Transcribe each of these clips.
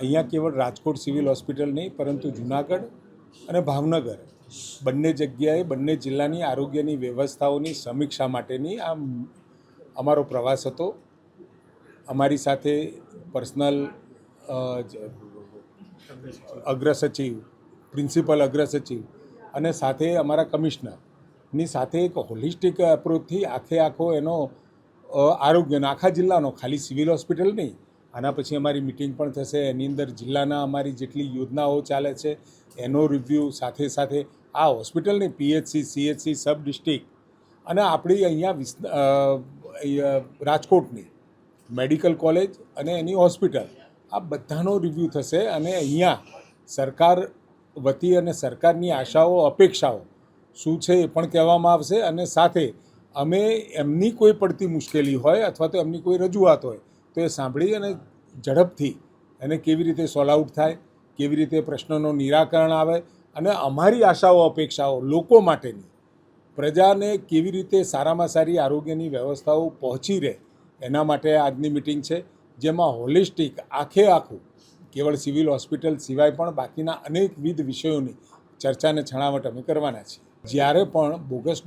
અહીંયા કેવળ Rajkot civil hospital નહીં, પરંતુ જુનાગઢ અને ભાવનગર. બંને જગ્યાએ, બંને જિલ્લાની આરોગ્યની વ્યવસ્થાઓની સમીક્ષા માટેની આ અમારો પ્રવાસ હતો. અમારી સાથે પર્સનલ અગ્રસચિવ, પ્રિન્સિપલ અગ્રસચિવ અને સાથે અમારા કમિશનરની સાથે એક હોલિસ્ટિક એપ્રોચથી આખે આખો એનો આરોગ્યનો, આખા જિલ્લાનો, ખાલી સિવિલ હોસ્પિટલ નહીં આના પછી અમારી મિટિંગ પણ થશે. એની અંદર જિલ્લાના અમારી જેટલી યોજનાઓ ચાલે છે, એનો રિવ્યૂ સાથે સાથે આ હોસ્પિટલની પીએચસી સીએચસી સબ ડિસ્ટ્રિક્ટ અને આપણી અહીંયા રાજકોટની મેડિકલ કોલેજ અને એની હોસ્પિટલ આ બધાનો રિવ્યૂ થશે અને અહીંયા સરકાર વતી અને સરકારની આશાઓ, અપેક્ષાઓ શું છે એ પણ કહેવામાં આવશે અને સાથે અમે એમની કોઈ પડતી મુશ્કેલી હોય અથવા તો એમની કોઈ રજૂઆત હોય તો એ સાંભળી અને ઝડપથી એને કેવી રીતે સોલ્વ આઉટ થાય, કેવી રીતે પ્રશ્નોનું નિરાકરણ આવે અને અમારી આશાઓ, અપેક્ષાઓ લોકો માટેની પ્રજાને કેવી રીતે સારામાં સારી આરોગ્યની વ્યવસ્થાઓ પહોંચી રહે એના માટે આજની મિટિંગ છે, જેમાં હોલિસ્ટિક, આખે આખું, કેવળ સિવિલ હોસ્પિટલ સિવાય પણ બાકીના અનેકવિધ વિષયોની ચર્ચાને છણાવટ અમે કરવાના છીએ. જ્યારે પણ બોગસ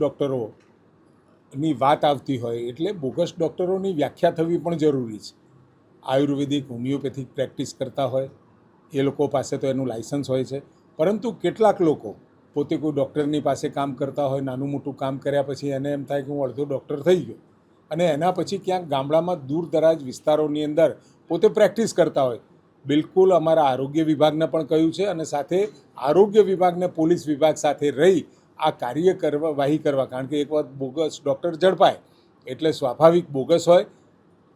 ડૉક્ટરોની વાત આવતી હોય એટલે બોગસ ડૉક્ટરોની વ્યાખ્યા થવી પણ જરૂરી છે. આયુર્વેદિક હોમિયોપેથિક પ્રેક્ટિસ કરતા હોય, એ લોકો પાસે તો એનું લાયસન્સ હોય છે. પરંતુ કેટલાક લોકો પોતે કોઈ ડૉક્ટરની પાસે કામ કરતા હોય, નાનું મોટું કામ કર્યા પછી એને એમ થાય કે હું અડધો ડૉક્ટર થઈ ગયો. અને એના પછી ક્યાંક ગામડામાં દૂર દરાજ વિસ્તારોની અંદર પોતે પ્રેક્ટિસ કરતા હોય. બિલકુલ અમારા આરોગ્ય વિભાગને પણ કહ્યું છે અને સાથે આરોગ્ય વિભાગને પોલીસ વિભાગ સાથે રહી આ કાર્ય કરવા, વાહી કરવા. કારણ કે એક વખત બોગસ ડૉક્ટર ઝડપાય, એટલે સ્વાભાવિક બોગસ હોય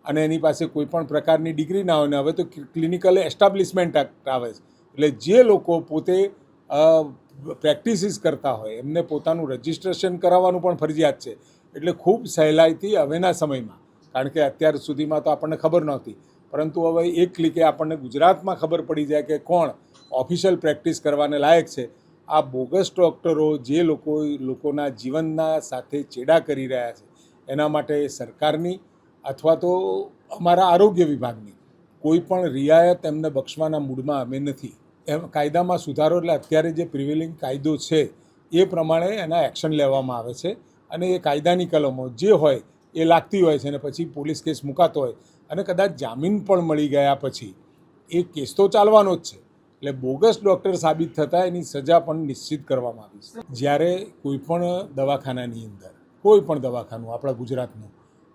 અને એની પાસે કોઈ પણ પ્રકારની ડિગ્રી ના હોય ને હવે તો ક્લિનિકલ એસ્ટાબ્લિશમેન્ટ એક્ટ આવે છે. એટલે જે લોકો પોતે પ્રેક્ટિસિસ કરતા હોય, એમને પોતાનું રજિસ્ટ્રેશન કરાવવાનું પણ ફરજિયાત છે. એટલે ખૂબ સહેલાઈથી હવેના સમયમાં, કારણ કે અત્યાર સુધીમાં તો આપણને ખબર નહોતી. પરંતુ હવે એક ક્લિકે આપણને ગુજરાતમાં ખબર પડી જાય કે કોણ ઓફિશિયલ પ્રેક્ટિસ કરવાને લાયક છે. આ બોગસ ડૉક્ટરો જે લોકો લોકોના જીવનના સાથે ચેડા કરી રહ્યા છે, એના માટે સરકારની અથવા તો અમારા આરોગ્ય વિભાગની કોઈ પણ રિયાયત એમને બક્ષવાના મૂડમાં અમે નથી. એમ કાયદામાં સુધારો એટલે અત્યારે જે પ્રિવેલિંગ કાયદો છે, એ પ્રમાણે એના એક્શન લેવામાં આવે છે અને એ કાયદાની કલમો જે હોય, એ લાગતી હોય છે અને પછી પોલીસ કેસ મુકાતો હોય અને કદાચ જામીન પણ મળી ગયા પછી, એ કેસ તો ચાલવાનો જ છે. એટલે બોગસ ડૉક્ટર સાબિત થતાં એની સજા પણ નિશ્ચિત કરવામાં આવી છે. જ્યારે કોઈ પણ દવાખાનાની અંદર, કોઈ પણ દવાખાનું, આપણા ગુજરાતનું,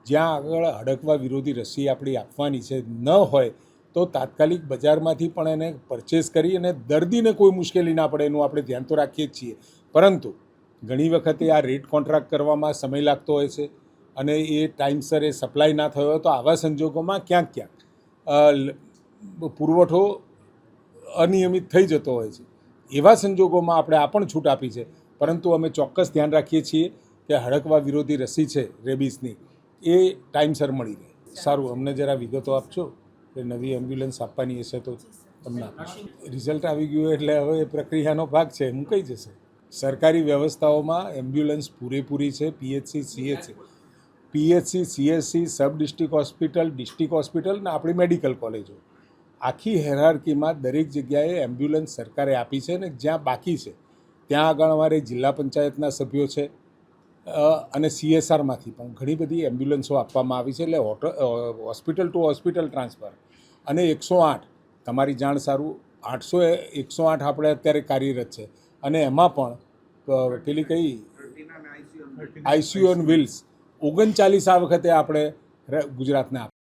જ્યાં આગળ હડકવા વિરોધી રસી આપણી આપવાની છે, ન હોય, તો તાત્કાલિક બજારમાંથી પણ એને પરચેસ કરી અને દર્દીને કોઈ મુશ્કેલી ના પડે એનું આપણે ધ્યાન તો રાખીએ જ છીએ. પરંતુ ઘણી વખતે આ રેટ કોન્ટ્રાક્ટ કરવામાં સમય લાગતો હોય છે અને એ ટાઈમસર એ સપ્લાય ના થયો તો આવા સંજોગોમાં ક્યાંક ક્યાંક પુરવઠો અનિયમિત થઈ જતો હોય છે. એવા સંજોગોમાં આપણે આ પણ છૂટ આપી છે. પરંતુ અમે ચોક્કસ ધ્યાન રાખીએ છીએ કે હડકવા વિરોધી રસી છે રેબીઝની. એ ટાઈમસર મળી રહે. સારું, અમને જરા વિગતો આપશો કે નવી એમ્બ્યુલન્સ આપવાની હશે તો તમને રિઝલ્ટ આવી ગયું એટલે હવે એ પ્રક્રિયાનો ભાગ છે. મુકાઈ જશે? સરકારી વ્યવસ્થાઓમાં એમ્બ્યુલન્સ પૂરેપૂરી છે. PHC, CHC. PHC, CHC sub district hospital district hospital ને આપણી મેડિકલ કોલેજો. આખી હેરાર્કીમાં દરેક જગ્યાએ એમ્બ્યુલન્સ સરકારે આપી છે ને જ્યાં બાકી છે. ત્યાં આગળ અમારે જિલ્લા પંચાયતના સભ્યો છે અને સીએસઆરમાંથી પણ ઘણી બધી એમ્બ્યુલન્સો આપવામાં આવી છે. એટલે હોસ્પિટલ ટુ હોસ્પિટલ ટ્રાન્સફર અને એકસો આઠ તમારી જાણ સારું આઠસો એકસો આઠ આપણે અત્યારે કાર્યરત છે. અને એમાં પણ પેલી કઈ? આઈસીયુ ઓન વ્હીલ્સ ઓગણચાલીસ આ વખતે આપણે ગુજરાતને આપ